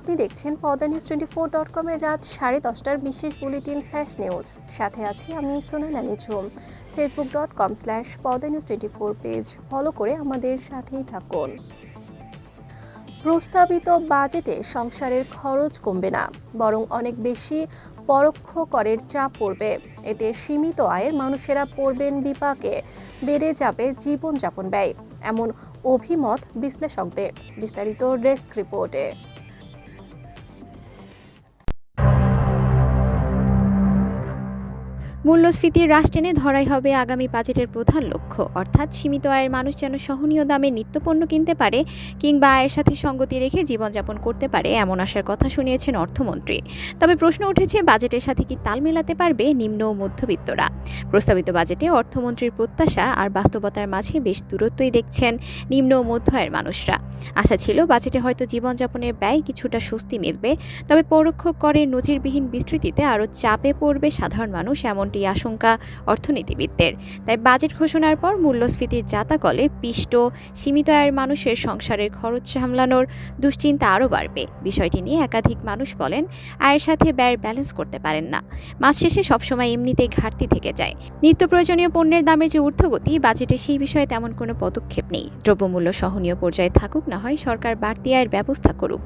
আপনি দেখছেন Padma news twenty four dot কমের রাত সাড়ে দশটার বিশেষ বুলেটিন ফ্ল্যাশ নিউজ সাথে আছি আমি Sonala Nijhum Facebook dot com slash Padma news twenty four page follow করে আমাদের সাথেই থাকুন। প্রস্তাবিত বাজেটে সংসারের খরচ কমবে না, বরং অনেক বেশি পরোক্ষ করের চাপ পড়বে। এতে সীমিত আয়ের মানুষেরা পড়বেন বিপাকে, বেড়ে যাবে জীবনযাপন ব্যয়, এমন অভিমত বিশ্লেষকদের। বিস্তারিত ডেস্ক রিপোর্টে। মূল্যস্ফীতির হ্রাস টেনে ধরাই হবে আগামী বাজেটের প্রধান লক্ষ্য। অর্থাৎ সীমিত আয়ের মানুষ যেন সহনীয় দামে নিত্যপণ্য কিনতে পারে কিংবা আয়ের সাথে সঙ্গতি রেখে জীবনযাপন করতে পারে এমন আশার কথা শুনিয়েছেন অর্থমন্ত্রী। তবে প্রশ্ন উঠেছে, বাজেটের সাথে কি তাল মেলাতে পারবে নিম্ন ও মধ্যবিত্তরা? প্রস্তাবিত বাজেটে অর্থমন্ত্রীর প্রত্যাশা আর বাস্তবতার মাঝে বেশ দূরত্বই দেখছেন নিম্ন ও মধ্য আয়ের মানুষরা। আশা ছিল, বাজেটে হয়তো জীবনযাপনের ব্যয় কিছুটা স্বস্তি মিলবে, তবে পরোক্ষ করের নজিরবিহীন বিস্তৃতিতে আরও চাপে পড়বে সাধারণ মানুষ এমনটি আশঙ্কা অর্থনীতিবিদদের। তাই বাজেট ঘোষণার পর মূল্যস্ফীতির জাতাকলে পিষ্ট, সীমিত আয়ের মানুষের সংসারের খরচ সামলানোর দুশ্চিন্তা আরও বাড়বে। বিষয়টি নিয়ে একাধিক মানুষ বলেন, আয়ের সাথে ব্যয়ের ব্যালেন্স করতে পারেন না। মাস শেষে সবসময় এমনিতেই ঘাটতি থেকে যায়। নিত্য প্রয়োজনীয় পণ্যের দামের যে ঊর্ধ্বগতি, বাজেটে সেই বিষয়ে তেমন কোনো পদক্ষেপ নেই। দ্রব্যমূল্য সহনীয় পর্যায়ে থাকুক, না হয় সরকার বাড়তি আয়ের ব্যবস্থা করুক।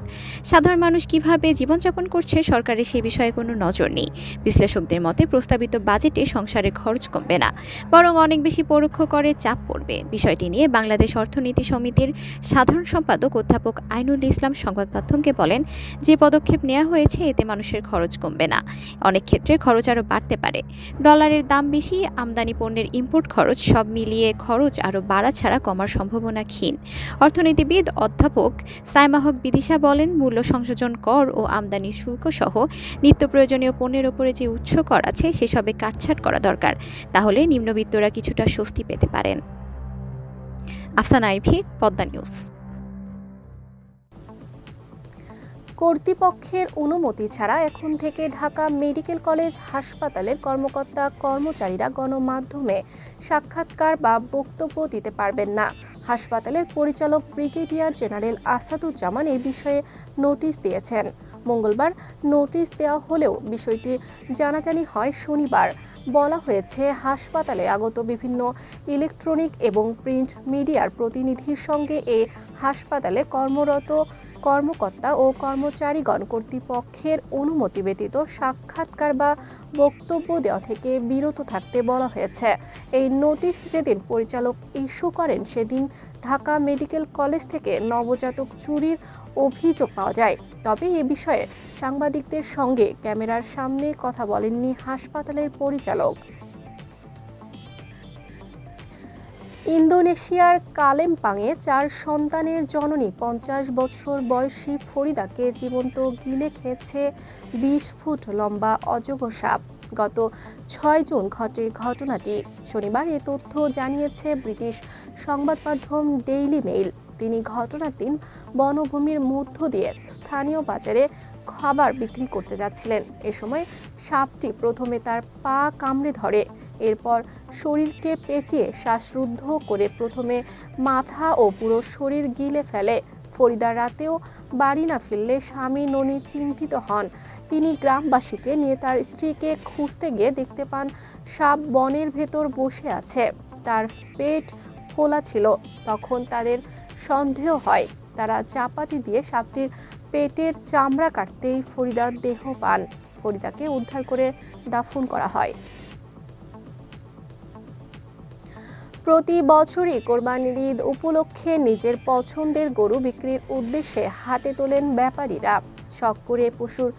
সাধারণ মানুষ কীভাবে জীবনযাপন করছে, সরকারের সেই বিষয়ে কোনো নজর নেই। বিশ্লেষকদের মতে, প্রস্তাবিত বাজেটে সংসারের খরচ কমবে না, বরং অনেক বেশি পরোক্ষ করে চাপ পড়বে। বিষয়টি নিয়ে বাংলাদেশ অর্থনীতি সমিতির সাধারণ সম্পাদক অধ্যাপক আইনুল ইসলাম সংবাদ মাধ্যমকে বলেন, যে পদক্ষেপ নেওয়া হয়েছে এতে মানুষের খরচ কমবে না। অনেক ক্ষেত্রে খরচ আরও বাড়তে পারে। ডলারের দাম বেশি, আমদানি পণ্যের ইম্পোর্ট খরচ সব মিলিয়ে খরচ আরও বাড়া ছাড়া কমার সম্ভাবনা ক্ষীণ। অর্থনীতিবিদ অধ্যাপক সাইমাহক বিদিশা বলেন, মূল্য সংযোজন কর ও আমদানি শুল্ক সহ নিত্য প্রয়োজনীয় পণ্যের ওপরে যে উচ্চ কর আছে, সেসবে কাটছাট করা দরকার তাহলে নিম্নবিত্তরা কিছুটা স্বস্তি পেতে পারেন। Afsana Ivy Padma news. কর্তৃপক্ষের অনুমতি ছাড়া এখন থেকে ঢাকা মেডিকেল কলেজ হাসপাতালের কর্মকর্তা কর্মচারীরা গণমাধ্যমে সাক্ষাৎকার বা বক্তব্য দিতে পারবেন না। হাসপাতালের পরিচালক ব্রিগেডিয়ার জেনারেল আসাদুজ্জামান এই বিষয়ে নোটিশ দিয়েছেন। মঙ্গলবার নোটিশ দেওয়া হলেও বিষয়টি জানাজানি হয় শনিবার। বলা হয়েছে, হাসপাতালে আগত বিভিন্ন ইলেকট্রনিক এবং প্রিন্ট মিডিয়ার প্রতিনিধির সঙ্গে এ হাসপাতালে কর্মরত কর্মকর্তা ও কর্মচারীগণ কর্তৃপক্ষের অনুমতি ব্যতীত সাক্ষাৎকার বা বক্তব্য দেওয়া থেকে বিরত থাকতে বলা হয়েছে। এই নোটিশ যেদিন পরিচালক ইস্যু করেন, সেদিন ঢাকা মেডিকেল কলেজ থেকে নবজাতক চুরির অভিযোগ পাওয়া যায়। তবে এ বিষয়ে সাংবাদিকদের সঙ্গে ক্যামেরার সামনে কথা বলেননি হাসপাতালের পরিচালক। ইন্দোনেশিয়ার কালেম্পাংয়ে চার সন্তানের জননী পঞ্চাশ বছর বয়সী ফরিদাকে জীবন্ত গিলে খেয়েছে বিশ ফুট লম্বা অজগর সাপ। গত ছয় জুন ঘটে ঘটনাটি। শনিবার এ তথ্য জানিয়েছে ব্রিটিশ সংবাদ মাধ্যম ডেইলি মেইল। তিনি ঘটনার দিন বনভূমির মধ্য দিয়ে স্থানীয় বাজারে খাবার বিক্রি করতে যাচ্ছিলেন। এ সময় সাপটি প্রথমে তার পা কামড়ে ধরে, এরপর শরীরকে পেঁচিয়ে শ্বাসরুদ্ধ করে প্রথমে মাথা ও পুরো শরীর গিলে ফেলে। ফরিদা রাতেও বাড়ি না ফিরলে স্বামী ননি চিন্তিত হন। তিনি গ্রামবাসীকে নিয়ে তার স্ত্রীকে খুঁজতে গিয়ে দেখতে পান, সাপ বনের ভেতর বসে আছে। তার পেট ফোলা ছিল, তখন তাদের সন্দেহ হয়। তারা চাপাতি দিয়ে সাপটির পেটের চামড়া কাটতেই ফরিদার দেহ পান। ফরিদাকে উদ্ধার করে দাফন করা হয়। প্রতি বছরই কোরবানির ঈদ উপলক্ষে নিজের পছন্দের গরু বিক্রির উদ্দেশ্যে হাতে তোলেন ব্যাপারীরা। শখ করে পশুর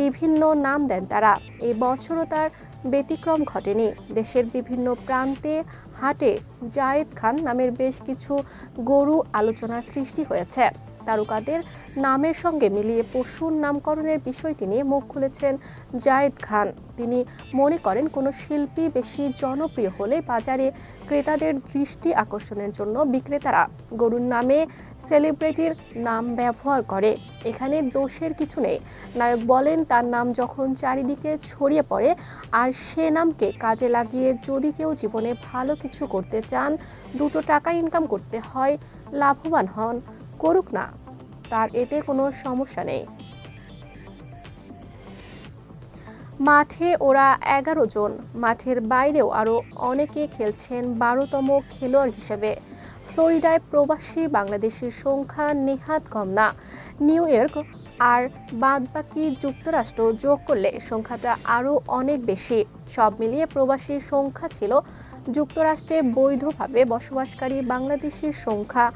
বিভিন্ন নাম দেন তারা। এই বছরও তার ব্যতিক্রম ঘটেনি। দেশের বিভিন্ন প্রান্তে হাটে জায়েদ খান নামের বেশ কিছু গরু আলোচনার সৃষ্টি হয়েছে। তারকাদের নামের সঙ্গে মিলিয়ে পশুর নামকরণের বিষয়টি নিয়ে মুখ খুলেছেন জায়েদ খান। তিনি মনে করেন, কোনো শিল্পী বেশি জনপ্রিয় হলে বাজারে ক্রেতাদের দৃষ্টি আকর্ষণের জন্য বিক্রেতারা গরুর নামে সেলিব্রিটির নাম ব্যবহার করে। এখানে দোষের কিছু নেই। নায়ক বলেন, তার নাম যখন চারিদিকে ছড়িয়ে পড়ে, আর সে নামকে কাজে লাগিয়ে যদি কেউ জীবনে ভালো কিছু করতে চান, দুটো টাকা ইনকাম করতে হয়, লাভবান হন। করুক না, তার এতে কোনো সমস্যা নেই। মাঠে ওরা এগারো জন, মাঠের বাইরেও আরও অনেকে খেলছেন বারোতম খেলোয়াড় হিসেবে। ফ্লোরিডায় প্রবাসী বাংলাদেশের সংখ্যা নেহাত কম না। নিউ ইয়র্ক আর বাদবাকি যুক্তরাষ্ট্র যোগ করলে সংখ্যাটা আরও অনেক বেশি। সব মিলিয়ে প্রবাসীর সংখ্যা ছিল যুক্তরাষ্ট্রে বৈধভাবে বসবাসকারী বাংলাদেশির সংখ্যা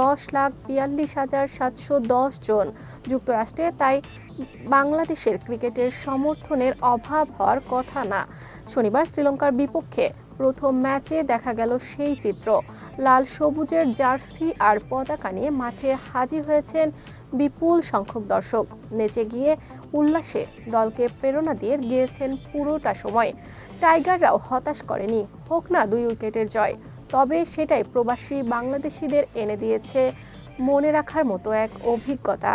দশ লাখ বিয়াল্লিশ হাজার সাতশো দশ জন। যুক্তরাষ্ট্রে তাই বাংলাদেশের ক্রিকেটের সমর্থনের অভাব হওয়ার কথা না। শনিবার শ্রীলঙ্কার বিপক্ষে প্রথম ম্যাচে দেখা গেল সেই চিত্র। লাল সবুজের জার্সি আর পতাকা নিয়ে মাঠে হাজির হয়েছেন বিপুল সংখ্যক দর্শক। নেচে গিয়ে উল্লাসে দলকে প্রেরণা দিয়ে গিয়েছেন পুরোটা সময়। টাইগাররাও হতাশ করেনি, হোক না দুই উইকেটের জয়। তবে সেটাই প্রবাসী বাংলাদেশিদের এনে দিয়েছে মনে রাখার মতো এক অভিজ্ঞতা।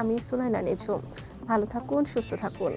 আমি সুনাইনা নিঝুম ভালো থাকুন সুস্থ থাকুন।